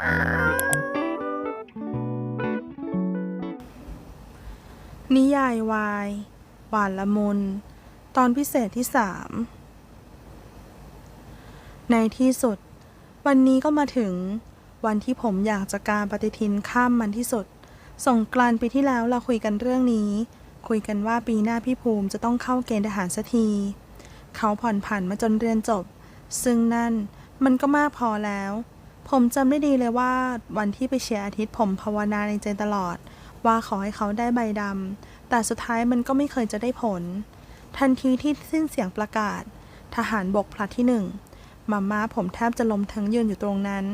นิยายวาย หวานละมุน ตอนพิเศษที่สามในที่สุด วันนี้ก็มาถึง วันที่ผมอยากจะการปฏิทินข้ามมันที่สุด ส่งกลานปีที่แล้วเราคุยกันเรื่องนี้ คุยกันว่าปีหน้าพี่ภูมิจะต้องเข้าเกณฑ์ทหารสักที เขาผ่อนผันมาจนเรียนจบ ซึ่งนั่นมันก็มากพอแล้ว ผมจำได้ดีเลยว่าวันที่ไปเชียร์อาทิตย์ผมภาวนาในใจตลอด ว่าขอให้เขาได้ใบดำ แต่สุดท้ายมันก็ไม่เคยจะได้ผล ทันทีที่สิ้นเสียงประกาศ ทหารบกพลัดที่หนึ่งมาม่าผมแทบจะล้มทั้งยืนอยู่ตรงนั้น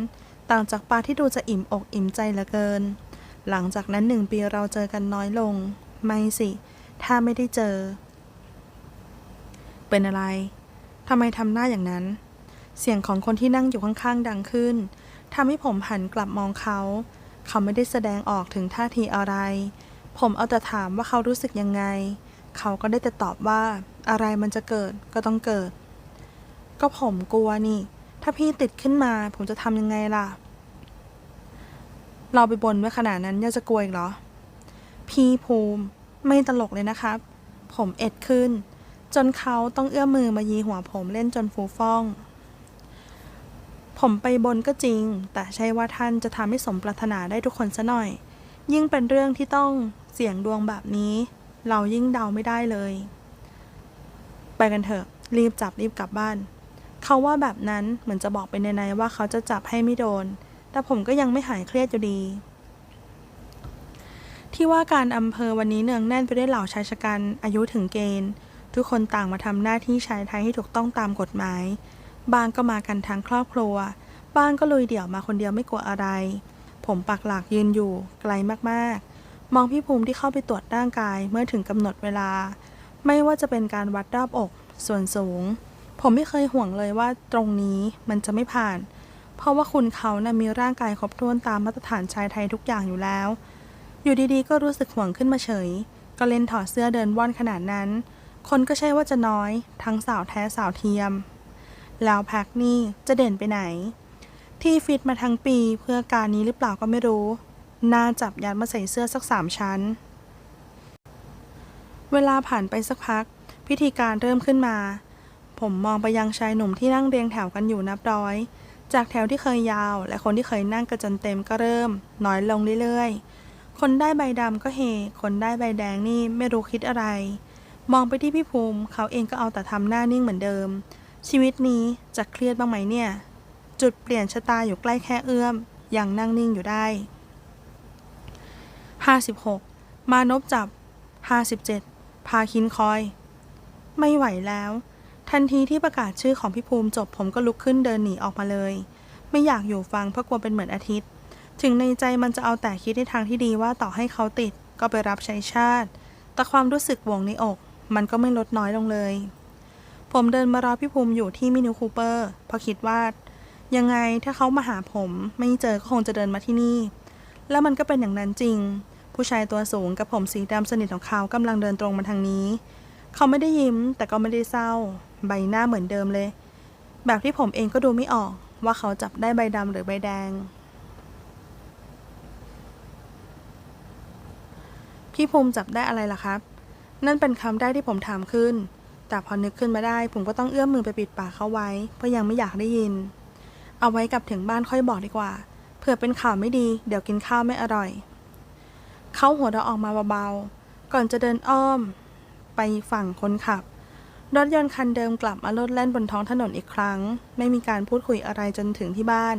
ต่างจากปาที่ดูจะอิ่มอกอิ่มใจเหลือเกิน หลังจากนั้นหนึ่งปีเราเจอกันน้อยลง ไม่สิ ถ้าไม่ได้เจอ เป็นอะไรทำไมทำหน้าอย่างนั้น เสียงของคนที่นั่งอยู่ข้างๆดังขึ้น ทำให้ผมหันกลับมองเขา เขาไม่ได้แสดงออกถึงท่าทีอะไร ผมเอาแต่ถามว่าเขารู้สึกยังไง เขาก็ได้แต่ตอบว่า อะไรมันจะเกิดก็ต้องเกิด ก็ผมกลัวนี่ ถ้าพี่ติดขึ้นมา ผมจะทำยังไงล่ะ เราไปบนไว้ขนาดนั้นยังจะกลัวอีกเหรอ พี่ภูมิไม่ตลกเลยนะครับ ผมเอ็ดขึ้น จนเขาต้องเอื้อมมือมายีหัวผมเล่นจนฟูฟ่อง ผมไปบนก็จริง แต่ใช่ว่าท่านจะทำให้สมปรารถนาได้ทุกคนซะหน่อย ยิ่งเป็นเรื่องที่ต้องเสี่ยงดวงแบบนี้ เรายิ่งเดาไม่ได้เลย ไปกันเถอะ รีบจับรีบกลับบ้าน เขาว่าแบบนั้นเหมือนจะบอกไปในๆว่าเขาจะจับให้ไม่โดน แต่ผมก็ยังไม่หายเครียดอยู่ดี ที่ว่าการอำเภอวันนี้เนืองแน่นไปด้วยเหล่าชายชะกันอายุถึงเกณฑ์ ทุกคนต่างมาทำหน้าที่ชายไทยให้ถูกต้องตามกฎหมาย บางก็มากันทั้งครอบครัว บ้างก็ลุยเดี่ยวมาคนเดียวไม่กลัวอะไร ผมปักหลักยืนอยู่ ไกลมากๆ มองพี่ภูมิที่เข้าไปตรวจร่างกายเมื่อถึงกำหนดเวลา ไม่ว่าจะเป็นการวัดรอบอก ส่วนสูง ผมไม่เคยห่วงเลยว่าตรงนี้มันจะไม่ผ่าน เพราะว่าคุณเขานะ่ะมีร่างกายครบถ้วนตามมาตรฐานชายไทยทุกอย่างอยู่แล้ว อยู่ดีๆ ก็รู้สึกห่วงขึ้นมาเฉย ก็เล่นถอดเสื้อเดินว่อนขนาดนั้น คนก็ใช่ว่าจะน้อย ทั้งสาวแท้สาวเทียม แล้วแพ็กนี่จะเด่นไปไหน ที่ฟิตมาทั้งปีเพื่อการนี้หรือเปล่าก็ไม่รู้ น่าจับยัดมาใส่เสื้อสักสามชั้น เวลาผ่านไปสักพัก พิธีการเริ่มขึ้นมา ผมมองไปยังชายหนุ่มที่นั่งเรียงแถวกันอยู่นับร้อย จากแถวที่เคยยาว และคนที่เคยนั่งกันจนเต็มก็เริ่ม น้อยลงเรื่อยๆ คนได้ใบดำก็เฮ คนได้ใบแดงนี่ไม่รู้คิดอะไร มองไปที่พี่ภูมิ เขาเองก็เอาแต่ทำหน้านิ่งเหมือนเดิม ชีวิตนี้จะเครียดบ้างไหมเนี่ย จุดเปลี่ยนชะตาอยู่ใกล้แค่เอื้อม ยังนั่งนิ่งอยู่ได้ 56 มานพจับ 57 พาคินคอย ไม่ไหวแล้ว ทันทีที่ประกาศชื่อของพี่ภูมิจบผมก็ลุกขึ้นเดินหนีออกมาเลย ไม่อยากอยู่ฟังเพราะกลัวเป็นเหมือนอาทิตย์ ถึงในใจมันจะเอาแต่คิดในทางที่ดีว่าต่อให้เขาติดก็ไปรับใช้ชาติ แต่ความรู้สึกหวงในอก มันก็ไม่ลดน้อยลงเลย ผมเดินมารอพี่ภูมิอยู่ที่มินิคูเปอร์เพราะคิดว่า ยังไงถ้าเขามาหาผมไม่เจอก็คงจะเดินมาที่นี่ แล้วมันก็เป็นอย่างนั้นจริง ผู้ชายตัวสูงกับผมสีดำสนิทของเขากำลังเดินตรงมาทางนี้ เขาไม่ได้ยิ้มแต่ก็ไม่ได้เศร้า ใบหน้าเหมือนเดิมเลย แบบที่ผมเองก็ดูไม่ออกว่าเขาจับได้ใบดำหรือใบแดง พี่ภูมิจับได้อะไรล่ะครับ นั่นเป็นคำได้ที่ผมถามขึ้น แต่พอนึกขึ้นมาได้ ผมก็ต้องเอื้อมมือไปปิดปากเขาไว้ เพราะยังไม่อยากได้ยิน เอาไว้กลับถึงบ้านค่อยบอกดีกว่า เผื่อเป็นข่าวไม่ดี เดี๋ยวกินข้าวไม่อร่อย เขาหัวเราะออกมาเบาๆ ก่อนจะเดินอ้อม ไปฝั่งคนขับ รถยนต์คันเดิมกลับมาโลดแล่นบนท้องถนนอีกครั้ง ไม่มีการพูดคุยอะไรจนถึงที่บ้าน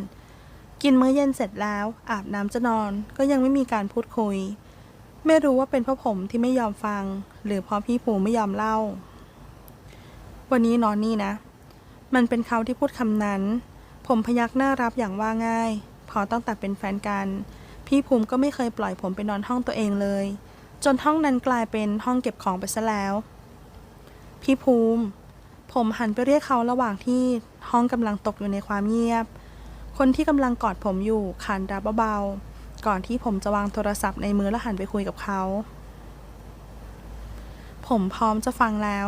กินมื้อเย็นเสร็จแล้ว อาบน้ำจะนอน ก็ยังไม่มีการพูดคุย ไม่รู้ว่าเป็นเพราะผมที่ไม่ยอมฟัง หรือเพราะพี่ภูไม่ยอมเล่า วันนี้นอนนี่นะ มันเป็นเขาที่พูดคำนั้น ผมพยักหน้ารับอย่างว่าง่าย พอตั้งแต่เป็นแฟนกัน พี่ภูมิก็ไม่เคยปล่อยผมไปนอนห้องตัวเองเลย จนห้องนั้นกลายเป็นห้องเก็บของไปซะแล้ว พี่ภูมิ ผมหันไปเรียกเขาระหว่างที่ห้องกำลังตกอยู่ในความเงียบ คนที่กำลังกอดผมอยู่ขานรับเบาๆก่อนที่ผมจะวางโทรศัพท์ในมือแล้วหันไปคุยกับเขา ผมพร้อมจะฟังแล้ว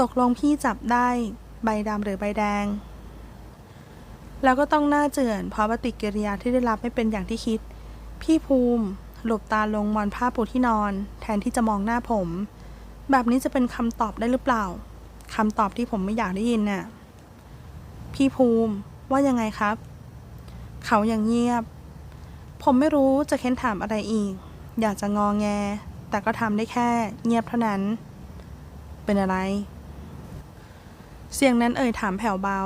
ตกลงพี่จับได้ใบดำหรือใบแดง แล้วก็ต้องหน้าเจือนเพราะปฏิกิริยาที่ได้รับไม่เป็นอย่างที่คิด พี่ภูมิ หลบตาลงมอนผ้าปูที่นอน แทนที่จะมองหน้าผม แบบนี้จะเป็นคำตอบได้หรือเปล่าคำตอบที่ผมไม่อยากได้ยินน่ะ พี่ภูมิว่ายังไงครับ เขายังเงียบ ผมไม่รู้จะเค้นถามอะไรอีก อยากจะงอแง แต่ก็ทำได้แค่ เงียบเท่านั้น เป็นอะไร เสียงนั้นเอ่ยถามแผ่วเบา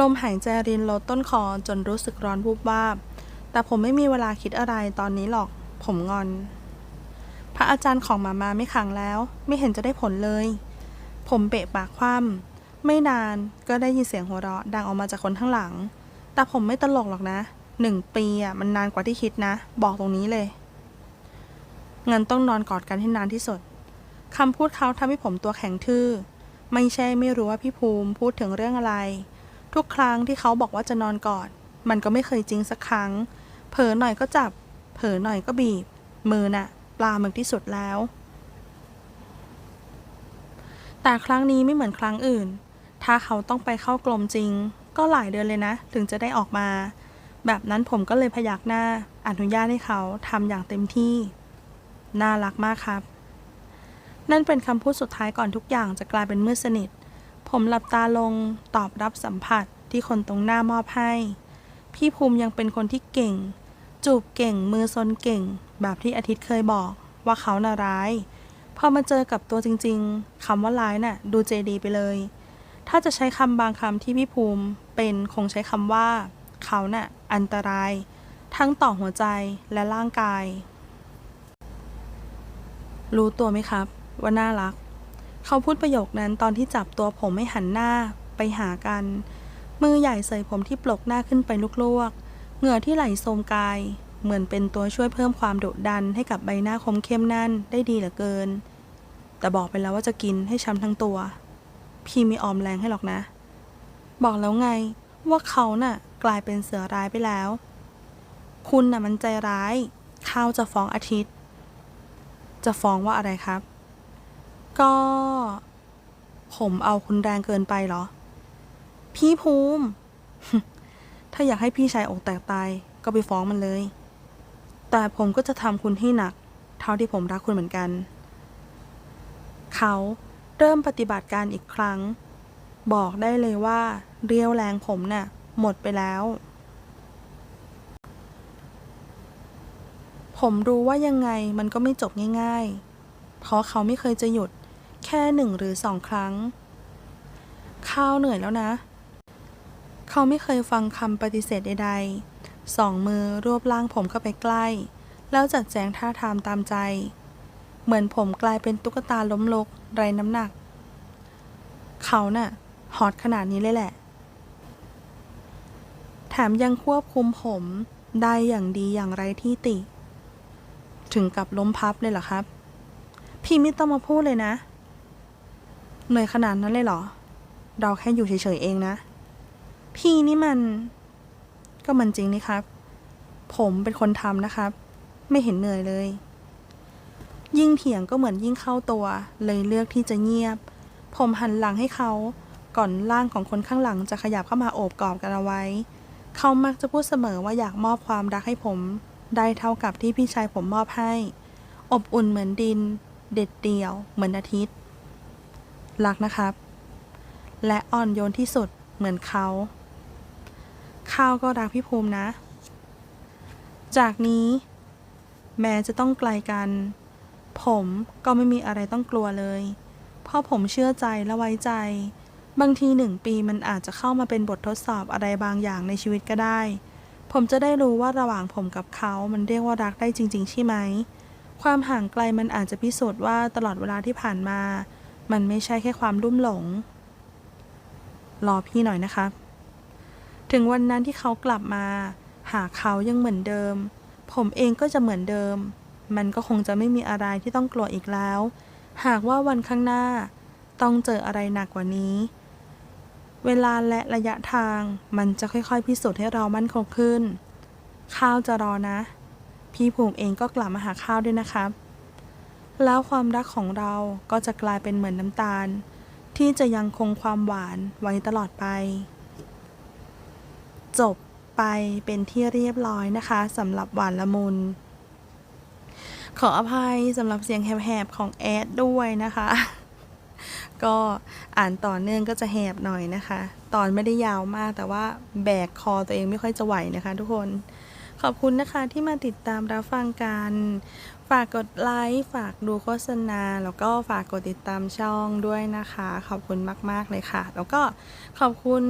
ลมหายใจรินลดต้นคอจนรู้สึกร้อนวูบวาบ แต่ผมไม่มีเวลาคิดอะไรตอนนี้หรอก ผมงอน พระอาจารย์ของหมามาไม่ขังแล้ว ไม่เห็นจะได้ผลเลย ผมเบะปากคว่ำไม่นานก็ได้ยินเสียงหัวเราะดังออกมาจากคนข้างหลัง แต่ผมไม่ตลกหรอกนะหนึ่งปีอะมันนานกว่าที่คิดนะ บอกตรงนี้เลยงั้นต้องนอนกอดกันให้นานที่สุดคำพูดเขาทำให้ผมตัวแข็งทื่อ ไม่ใช่ไม่รู้ว่าพี่ภูมิพูดถึงเรื่องอะไร ทุกครั้งที่เขาบอกว่าจะนอนกอด มันก็ไม่เคยจริงสักครั้ง เผลอหน่อยก็จับ เผลอหน่อยก็บีบ มือน่ะ ปลาหมึกที่สุดแล้ว แต่ครั้งนี้ไม่เหมือนครั้งอื่น ถ้าเขาต้องไปเข้ากลมจริง ก็หลายเดือนเลยนะ ถึงจะได้ออกมา แบบนั้นผมก็เลยพยักหน้า อนุญาตให้เขาทำอย่างเต็มที่ น่ารักมากครับ นั่นเป็นคำพูดสุดท้ายก่อนทุกอย่างจะกลายเป็นมืดสนิท ผมหลับตาลงตอบรับสัมผัสที่คนตรงหน้ามอบให้ พี่ภูมิยังเป็นคนที่เก่ง จูบเก่งมือซนเก่ง แบบที่อาทิตย์เคยบอกว่าเขาน่าร้ายพอมาเจอกับตัวจริงๆคำว่าร้ายน่ะดูเจดีไปเลย ถ้าจะใช้คำบางคำที่พี่ภูมิเป็นคงใช้คำว่า เขาน่ะอันตราย ทั้งต่อหัวใจและร่างกาย รู้ตัวไหมครับ ว่าน่ารัก เขาพูดประโยคนั้นตอนที่จับตัวผมไม่หันหน้าไปหากัน มือใหญ่เสยผมที่ปลกหน้าขึ้นไปลวกๆ เหงื่อที่ไหลโทรมกาย เหมือนเป็นตัวช่วยเพิ่มความดุดันให้กับใบหน้าคมเข้มนั่นได้ดีเหลือเกิน แต่บอกไปแล้วว่าจะกินให้ช้ำทั้งตัว พี่ม่ออมแรงให้หรอกนะ บอกแล้วไงว่าเขาน่ะกลายเป็นเสือร้ายไปแล้ว คุณน่ะมันใจร้าย ข้าวจะฟ้องอาทิตย์ จะฟ้องว่าอะไรครับ ก็ ผมเอาคุณแรงเกินไปเหรอ พี่ภูมิ ถ้าอยากให้พี่ชายอกแตกตาย ก็ไปฟ้องมันเลย แต่ผมก็จะทำคุณให้หนัก เท่าที่ผมรักคุณเหมือนกัน เขาเริ่มปฏิบัติการอีกครั้ง บอกได้เลยว่า เรียวแรงผมน่ะ หมดไปแล้วผมรู้ว่ายังไงมันก็ไม่จบง่าย ๆ เพราะเขาไม่เคยจะหยุด แค่หนึ่งหรือสองครั้ง ข้าวเหนื่อยแล้วนะ เขาไม่เคยฟังคำปฏิเสธใดๆ สองมือรวบล่างผมเข้าไปใกล้ แล้วจัดแจงท่าทางตามใจ เหมือนผมกลายเป็นตุ๊กตาล้มลุกไรน้ำหนัก เขาน่ะฮอตขนาดนี้เลยแหละ แถมยังควบคุมผมได้อย่างดีอย่างไรที่ติ ถึงกับล้มพับเลยเหรอครับ พี่ไม่ต้องมาพูดเลยนะ เหนื่อยขนาดนั้นเลยเหรอ เราแค่อยู่เฉยๆเองนะ พี่นี่มัน ก็มันจริงนี่ครับ ผมเป็นคนทำนะครับ ไม่เห็นเหนื่อยเลย ยิ่งเถียงก็เหมือนยิ่งเข้าตัว เลยเลือกที่จะเงียบ ผมหันหลังให้เขา ก่อนร่างของคนข้างหลังจะขยับเข้ามาโอบกอดกันเอาไว้ เขามักจะพูดเสมอว่าอยากมอบความรักให้ผม ได้เท่ากับที่พี่ชายผมมอบให้ อบอุ่นเหมือนดิน เด็ดเดี่ยว เหมือนอาทิตย์ รักนะครับ และอ่อนโยนที่สุดเหมือนเขา ข้าวก็รักพี่ภูมินะ จากนี้ แม้จะต้องไกลกัน ผมก็ไม่มีอะไรต้องกลัวเลย เพราะผมเชื่อใจและไว้ใจ บางทีหนึ่งปีมันอาจจะเข้ามาเป็นบททดสอบอะไรบางอย่างในชีวิตก็ได้ ผมจะได้รู้ว่าระหว่างผมกับเขามันเรียกว่ารักได้จริง ๆ ใช่ไหม ความห่างไกลมันอาจจะพิสูจน์ว่าตลอดเวลาที่ผ่านมา มันไม่ใช่แค่ความลุ่มหลง รอพี่หน่อยนะครับ ถึงวันนั้นที่เขากลับมา หาเขายังเหมือนเดิม ผมเองก็จะเหมือนเดิม มันก็คงจะไม่มีอะไรที่ต้องกลัวอีกแล้ว หากว่าวันข้างหน้า ต้องเจออะไรหนักกว่านี้ เวลาและระยะทางมันจะค่อยๆ พิสูจน์ให้เรามั่นคงขึ้น ข้าวจะรอนะ พี่ภูมิเองก็กลับมาหาข้าวด้วยนะครับ แล้วความรักของเราก็จะกลายเป็นเหมือนน้ำตาล ที่จะยังคงความหวานไว้ตลอดไป จบไปเป็นที่เรียบร้อยนะคะสำหรับหวานละมุน ขออภัยสำหรับเสียงแหบๆของแอดด้วยนะคะ ก็อ่านต่อเนื่องก็จะแหบหน่อยนะคะ ตอนไม่ได้ยาวมากแต่ว่าแบกคอตัวเองไม่ค่อยจะไหวนะคะ ทุกคนขอบคุณนะคะที่มาติดตามรับฟังกัน ฝากกดไลค์ ฝากดูโฆษณา แล้วก็ฝากกดติดตามช่องด้วยนะคะ ขอบคุณมาก ๆ เลยค่ะ แล้วก็ขอบคุณ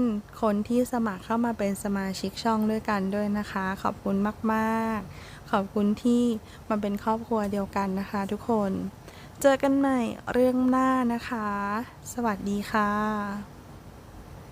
คนที่สมัครเข้ามาเป็นสมาชิกช่องด้วยกันด้วยนะคะ ขอบคุณมาก ๆ ขอบคุณที่มาเป็นครอบครัวเดียวกันนะคะ ทุกคน เจอกันใหม่เรื่องหน้านะคะ สวัสดีค่ะ